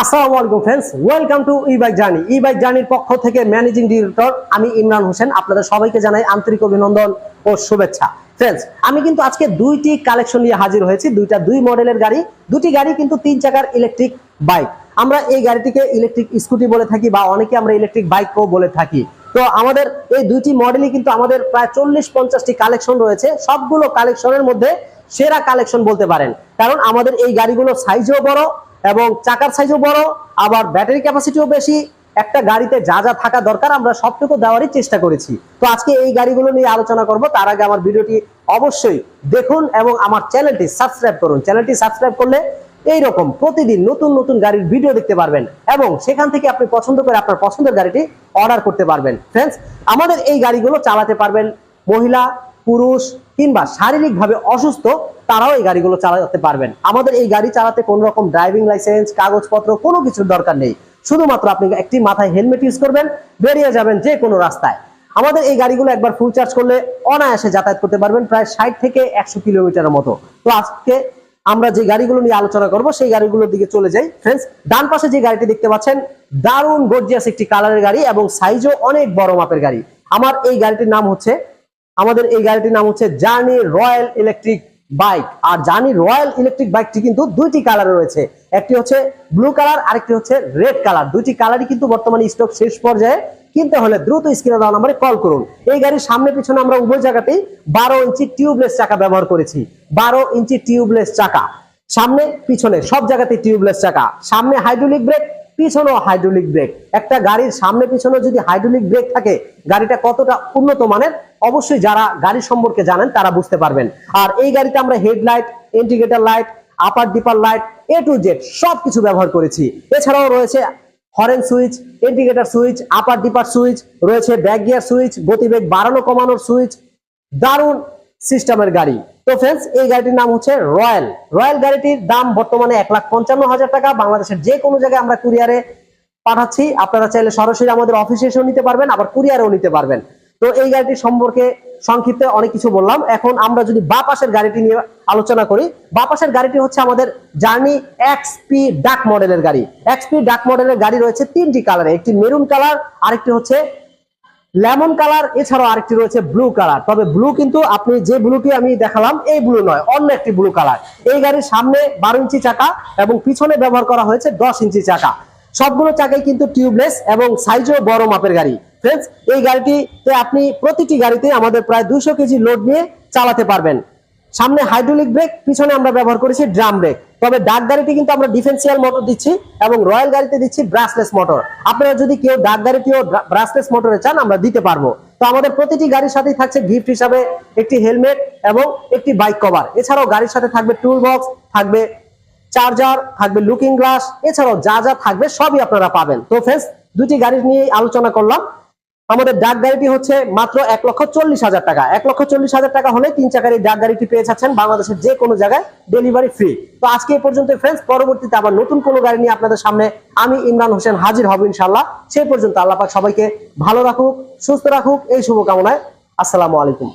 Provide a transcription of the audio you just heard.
আসসালামু আলাইকুম friends welcome to E bike journey E bike জার্নির পক্ষ থেকে ম্যানেজিং ডিরেক্টর আমি ইমরান হোসেন, আপনাদের সবাইকে জানাই আন্তরিক অভিনন্দন ও শুভেচ্ছা। ফ্রেন্ডস আমি কিন্তু আজকে দুইটি কালেকশন নিয়ে হাজির হয়েছি, দুইটা দুই মডেলের গাড়ি, দুটি গাড়ি কিন্তু তিন চাকার ইলেকট্রিক বাইক আমরা এই গাড়িটিকে ইলেকট্রিক স্কুটি বলে থাকি বা অনেকে আমরা ইলেকট্রিক বাইকও বলে থাকি। তো আমাদের এই দুইটি মডেলই কিন্তু আমাদের প্রায় চল্লিশ পঞ্চাশটি কালেকশন রয়েছে, সবগুলো কালেকশনের মধ্যে সেরা কালেকশন বলতে পারেন। কারণ আমাদের এই গাড়িগুলো সাইজও বড় এবং চাকার সাইজও বড়, আবার ব্যাটারি ক্যাপাসিটিও বেশি। একটা গাড়িতে যা যা থাকা দরকার, আমরা সবটুকু দেওয়ারই চেষ্টা করেছি। তো আজকে এই গাড়িগুলো নিয়ে আলোচনা করব। তার আগে আমার ভিডিওটি অবশ্যই দেখুন এবং আমার চ্যানেলটি সাবস্ক্রাইব করুন। চ্যানেলটি সাবস্ক্রাইব করলে এই রকম প্রতিদিন নতুন নতুন গাড়ির ভিডিও দেখতে পারবেন এবং সেখান থেকে আপনি পছন্দ করে আপনার পছন্দের গাড়িটি অর্ডার করতে পারবেন। ফ্রেন্ডস আমাদের এই গাড়িগুলো চালাতে পারবেন মহিলা, পুরুষ কিংবা শারীরিকভাবে অসুস্থ, তারাও এই গাড়িগুলো চালাতে পারবেন। আমাদের এই গাড়ি চালাতে কোনো রকম ড্রাইভিং লাইসেন্স, কাগজপত্র, কোনো কিছুর দরকার নেই। শুধুমাত্র আপনি একটি মাথায় হেলমেট ইউজ করবেন, বেরিয়ে যাবেন যে কোনো রাস্তায়। আমাদের এই গাড়িগুলো একবার ফুল চার্জ করলে অনায়াসে যাতায়াত করতে পারবেন প্রায় ষাট থেকে একশো কিলোমিটারের মতো। তো আজকে আমরা যে গাড়িগুলো নিয়ে আলোচনা করব, সেই গাড়িগুলোর দিকে চলে যাই। ফ্রেন্ডস ডান পাশে যে গাড়িটি দেখতে পাচ্ছেন, দারুণ গর্জিয়াস একটি কালারের গাড়ি এবং সাইজও অনেক বড় মাপের গাড়ি। আমার এই গাড়িটির নাম হচ্ছে আমাদের এই গাড়িটির নাম হচ্ছে জার্নি রয়্যাল ইলেকট্রিক বাইক আর জার্নি রয়্যাল ইলেকট্রিক বাইকটি কিন্তু দুইটি কালারে রয়েছে। একটি হচ্ছে ব্লু কালার আরেকটি হচ্ছে রেড কালার দুইটি কালারই কিন্তু বর্তমানে স্টক শেষ পর্যায়ে। কিনতে হলে দ্রুত স্ক্রিনে দেওয়া নাম্বারে কল করুন। এই গাড়ির সামনে পিছনে আমরা উভয় জায়গাতেই বারো ইঞ্চি টিউবলেস চাকা ব্যবহার করেছি। বারো ইঞ্চি টিউবলেস চাকা। সামনে, পিছনে সব জায়গাতে টিউবলেস চাকা। সামনে হাইড্রোলিক ব্রেক পিছনেও হাইড্রোলিক ব্রেক একটা গাড়ির সামনে পিছনে যদি হাইড্রোলিক ব্রেক থাকে, গাড়িটা কতটা উন্নত মানের, অবশ্যই যারা গাড়ি সম্পর্কে জানেন তারা বুঝতে পারবেন। আর এই গাড়িতে আমরা headlight indicator light upper dipper light A to Z সব কিছু ব্যবহার করেছি। এছাড়াও রয়েছে horn switch indicator switch upper dipper switch রয়েছে ব্যাক গিয়ার সুইচ গতিবেগ বাড়ানো কমানোর সুইচ দারুণ সিস্টেমের গাড়ি। তো ফ্রেন্ডস এই গাড়িটির নাম হচ্ছে রয়্যাল। রয়্যাল গাড়িটির দাম বর্তমানে এক লাখ পঞ্চান্ন হাজার টাকা। বাংলাদেশের যে কোনো জায়গায় আমরা কুরিয়ারে পাঠাচ্ছি। আপনারা চাইলে সরাসরি আমাদের অফিসে এসেও নিতে পারবেন, আবার কুরিয়ারেও নিতে পারবেন। তো এই গাড়িটি সম্পর্কে সংক্ষিপ্তে অনেক কিছু বললাম। এখন আমরা যদি বা পাশের গাড়িটি নিয়ে আলোচনা করি, বা পাশের গাড়িটি হচ্ছে আমাদের জার্নি এক্সপি ডাক মডেলের গাড়ি। এক্সপি ডাক মডেলের গাড়ি রয়েছে তিনটি কালারে একটি মেরুন কালার আরেকটি হচ্ছে লেমন কালার, এছাড়াও আরেকটি রয়েছে ব্লু কালার। তবে ব্লু কিন্তু আপনি যে ব্লুটি আমি দেখালাম, এই ব্লু নয়, অন্য একটি ব্লু কালার। এই গাড়ির সামনে বারো ইঞ্চি চাকা এবং পিছনে ব্যবহার করা হয়েছে দশ ইঞ্চি চাকা। সবগুলো চাকাই কিন্তু টিউবলেস এবং সাইজও বড় মাপের গাড়ি। ফ্রেন্ডস এই গাড়িটিতে আপনি প্রতিটি গাড়িতে আমাদের প্রায় দুশো কেজি লোড নিয়ে চালাতে পারবেন। সামনে হাইড্রোলিক ব্রেক পিছনে আমরা ব্যবহার করেছি ড্রাম ব্রেক তবে ডাক গাড়িতে কিন্তু আমরা ডিফেন্সিয়াল মোটর দিচ্ছি এবং রয়্যাল গাড়িতে দিচ্ছি ব্রাসলেস মোটর আপনারা যদি কেউ ডাক গাড়িটিও ব্রাসলেস মোটরে চান, আমরা দিতে পারব। তো আমাদের প্রতিটি গাড়ির সাথেই থাকছে গিফট হিসাবে একটি হেলমেট এবং একটি বাইক কভার এছাড়াও গাড়ির সাথে থাকবে টুল বক্স থাকবে চার্জার থাকবে লুকিং গ্লাস এছাড়াও যা যা থাকবে সবই আপনারা পাবেন। তো ফ্রেন্ডস দুটি গাড়ি নিয়ে আলোচনা করলাম। আমাদের ডাক গাড়িটি হচ্ছে মাত্র এক লক্ষ চল্লিশ হাজার টাকা। এক লক্ষ চল্লিশ হাজার টাকা হলে তিন চাকার এই ডাক গাড়িটি পেয়ে যাচ্ছেন বাংলাদেশের যে কোনো জায়গায় ডেলিভারি ফ্রি তো আজকে এই পর্যন্ত ফ্রেন্ডস পরবর্তীতে আবার নতুন কোনো গাড়ি নিয়ে আপনাদের সামনে আমি ইমরান হোসেন হাজির হব ইনশাল্লাহ সেই পর্যন্ত আল্লাপাক সবাইকে ভালো রাখুক, সুস্থ রাখুক, এই শুভকামনায় আসসালামু আলাইকুম।